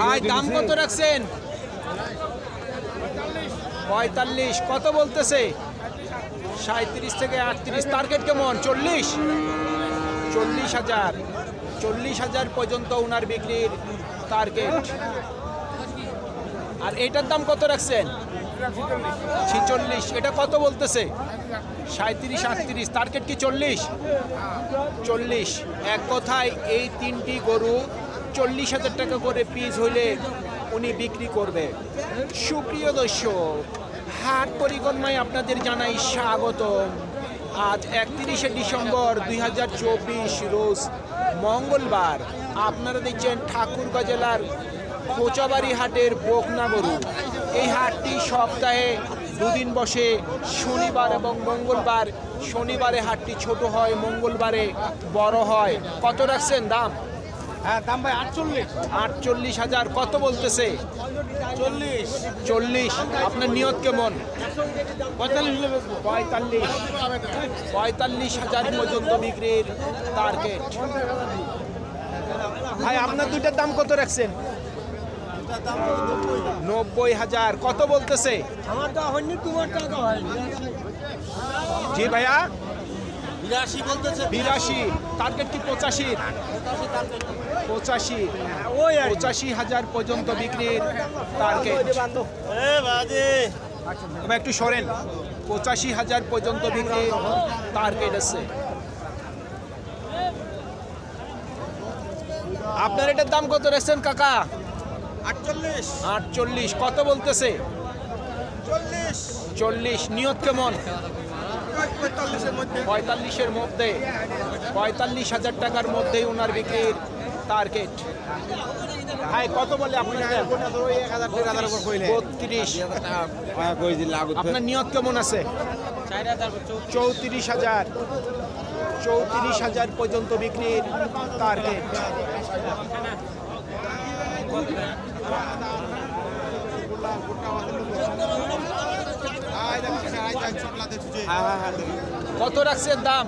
ভাই দাম কত রাখছেন? পঁয়তাল্লিশ কত বলতেছে? সাঁত্রিশ থেকে আটত্রিশ টার্গেট কেমন? চল্লিশ? চল্লিশ হাজার চল্লিশ হাজার পর্যন্ত ওনার বিক্রির টার্গেট আর এটার দাম কত রাখছেন? ছিচল্লিশ এটা কত বলতেছে? সাঁত্রিশ আটত্রিশ টার্গেট কি চল্লিশ? চল্লিশ এক কথায় এই তিনটি গরু চল্লিশ হাজার টাকা করে পিস হইলে উনি বিক্রি করবে। সুপ্রিয় দর্শক, হাট পরিক্রমায় আপনাদের জানাই স্বাগত আজ একত্রিশে ডিসেম্বর দুই হাজার চব্বিশ, রোজ মঙ্গলবার। আপনারা দেখছেন ঠাকুরগাঁ জেলার কোচাবাড়ি হাটের বকনা গরু। এই হাটটি সপ্তাহে দুদিন বসে, শনিবার এবং মঙ্গলবার। শনিবারে হাটটি ছোট হয়, মঙ্গলবারে বড় হয়। কত রাখছেন দাম? দাম ভাই আটচল্লিশ। আটচল্লিশ হাজার কত বলতেছে? চল্লিশ। চল্লিশ আপনার নিয়ত কেমন? পঁয়তাল্লিশ পঁয়তাল্লিশ। পঁয়তাল্লিশ হাজার পর্যন্ত বিক্রির টার্গেট ভাই আপনার দুইটার দাম কত রাখছেন? নব্বই হাজার কত বলতেছে? আমার তো হয়নি তোমার টাকা হয়নি। জি ভাইয়া। বিরাশি বলতেছে বিরাশি টার্গেট কি পঁচাশি? পঁচাশি ওই পঁচাশি হাজার পর্যন্ত বিক্রির টার্গেট এ একটু সরেন। পঁচাশি হাজার পর্যন্ত বিক্রি টার্গেট আছে। আপনার এটার দাম কত রেখেছেন কাকা? আটচল্লিশ। আটচল্লিশ। কত বলতেছে? চল্লিশ। চল্লিশ। নিয়ত কেমন? পঁয়তাল্লিশের মধ্যে, পঁয়তাল্লিশ হাজার টাকার মধ্যেই ওনার বিক্রির টার্গেট কত বলে আপনার নিয়ত কেমন আছে? চৌত্রিশ হাজার। চৌত্রিশ হাজার পর্যন্ত বিক্রির টার্গেট কত রাখছেন দাম?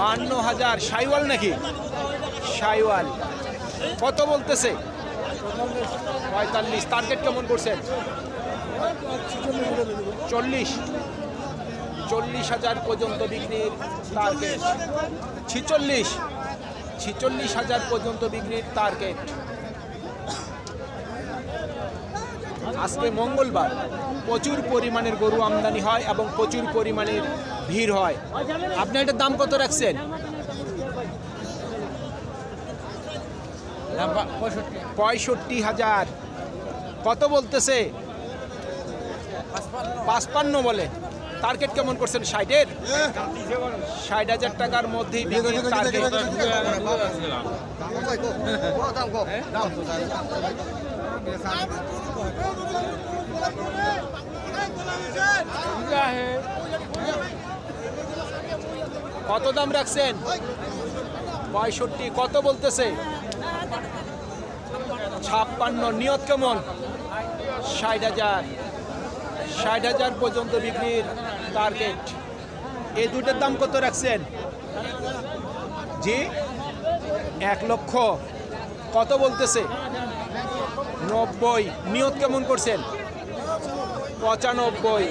বান্ন হাজার। সাইওয়াল নাকি? সাইওয়াল। কত বলতেছে? পঁয়তাল্লিশ। টার্গেট কেমন করছেন? চল্লিশ। চল্লিশ হাজার পর্যন্ত বিক্রির টার্গেট ছিচল্লিশ। ছিচল্লিশ হাজার পর্যন্ত বিক্রির টার্গেট আজকে মঙ্গলবার প্রচুর পরিমাণের গরু আমদানি হয় এবং প্রচুর পরিমাণের ভিড় হয় আপনি এটার দাম কত রাখছেন পঁয়ষট্টি হাজার কত বলতেছে পাঁচপান্ন বলে টার্গেট কেমন করছেন ষাটের ষাট হাজার টাকার মধ্যেই টার্গেট কত দাম রাখছেন? পঁয়ষট্টি, কত বলতেছে? ছাপ্পান্ন, নিয়ত কেমন? ষাট হাজার। ষাট হাজার পর্যন্ত বিক্রির টার্গেট এই দুটোর দাম কত রাখছেন? জি? এক লক্ষ। কত বলতেছে? নব্বই। নিয়ত কেমন করছেন? পঁচানব্বই।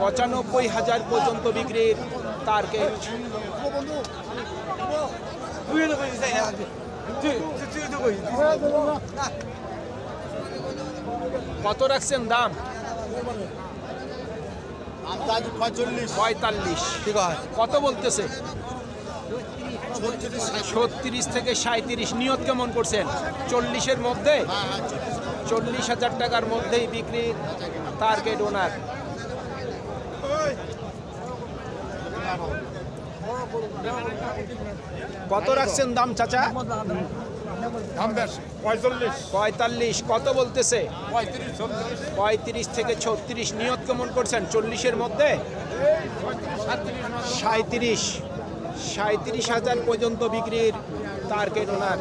পঁচানব্বই হাজার পর্যন্ত বিক্রির টার্গেট কত রাখছেন দাম? পঁয়তাল্লিশ। কত বলতেছে? ছত্রিশ থেকে সাঁত্রিশ নিয়ত কেমন করছেন? চল্লিশের মধ্যে? চল্লিশ হাজার টাকার মধ্যেই বিক্রির টার্গেট ওনার কত রাখছেন দাম চাচা? পঁয়তাল্লিশ। কত বলতেছে? পঁয়ত্রিশ পঁয়ত্রিশ থেকে ছত্রিশ নিয়ত কেমন করছেন? চল্লিশের মধ্যে? সাঁত্রিশ। সাঁত্রিশ হাজার পর্যন্ত বিক্রির টার্গেট ওনার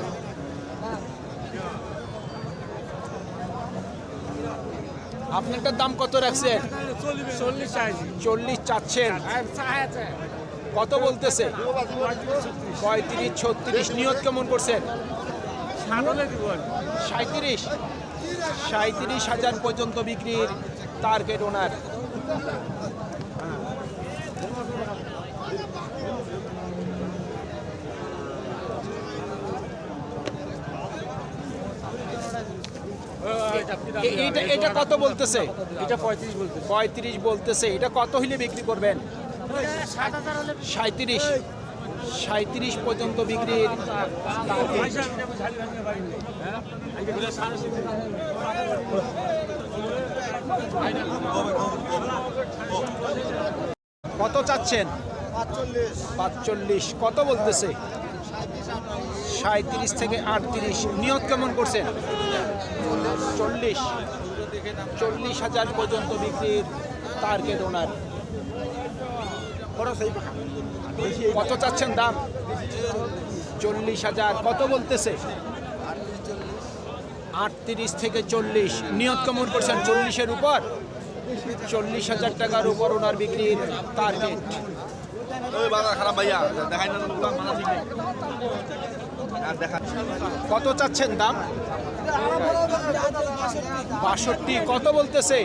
আপনারটার দাম কত রাখছেন? চল্লিশ চাচ্ছেন। কত বলতেছে? পঁয়ত্রিশ ছত্রিশ। নিয়ত কেমন করছেন? সাঁত্রিশ সাঁত্রিশ হাজার পর্যন্ত বিক্রির টার্গেট ওনার এটা এটা কত বলতেছে? এটা পঁয়ত্রিশ বলতে পঁয়ত্রিশ বলতেছে। এটা কত হইলে বিক্রি করবেন? সাঁত্রিশ সাঁত্রিশ পর্যন্ত বিক্রির কত চাচ্ছেন? পাঁচচল্লিশ। কত বলতেছে? সাঁত্রিশ থেকে আটত্রিশ। নিয়ত কেমন করছেন? চল্লিশ। চল্লিশ হাজার পর্যন্ত বিক্রির টার্গেট ওনার কত চাচ্ছেন দাম? চল্লিশ হাজার। কত বলতেছে? আটত্রিশ থেকে চল্লিশ। নিয়ত কেমন করছেন চল্লিশের উপর। চল্লিশ হাজার টাকার উপর ওনার বিক্রির টার্গেট ওই বাজার খারাপ ভাইয়া দেখাই না দোকান মানা ঠিক নেই। আর দেখা কত চাচ্ছেন দাম? বাষট্টি, কত বলতেছে?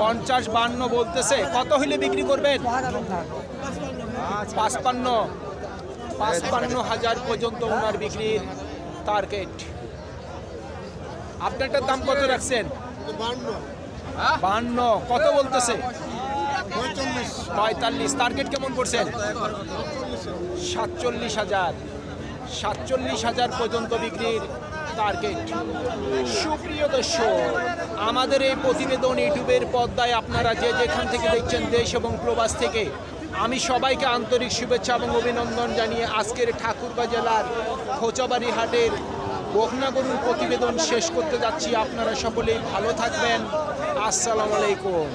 পঞ্চাশ বান্ন বলতেছে। কত হইলে বিক্রি করবেন? পাঁচপান্ন। পাঁচপান্ন হাজার পর্যন্ত ওনার বিক্রির টার্গেট আপনারটার দাম কত রাখছেন? বান্ন। কত বলতেছে? পঁয়তাল্লিশ। টার্গেট কেমন করছেন? সাতচল্লিশ হাজার। সাতচল্লিশ হাজার পর্যন্ত বিক্রির টার্গেট সুপ্রিয় দর্শক, আমাদের এই প্রতিবেদন ইউটিউবের পর্দায় আপনারা যে যেখান থেকে দেখছেন দেশ এবং প্রবাস থেকে, আমি সবাইকে আন্তরিক শুভেচ্ছা এবং অভিনন্দন জানিয়ে আজকের ঠাকুরগাঁ জেলার খোঁচাবাড়ি হাটের গরুর প্রতিবেদন শেষ করতে যাচ্ছি। আপনারা সকলেই ভালো থাকবেন। আসসালামু আলাইকুম।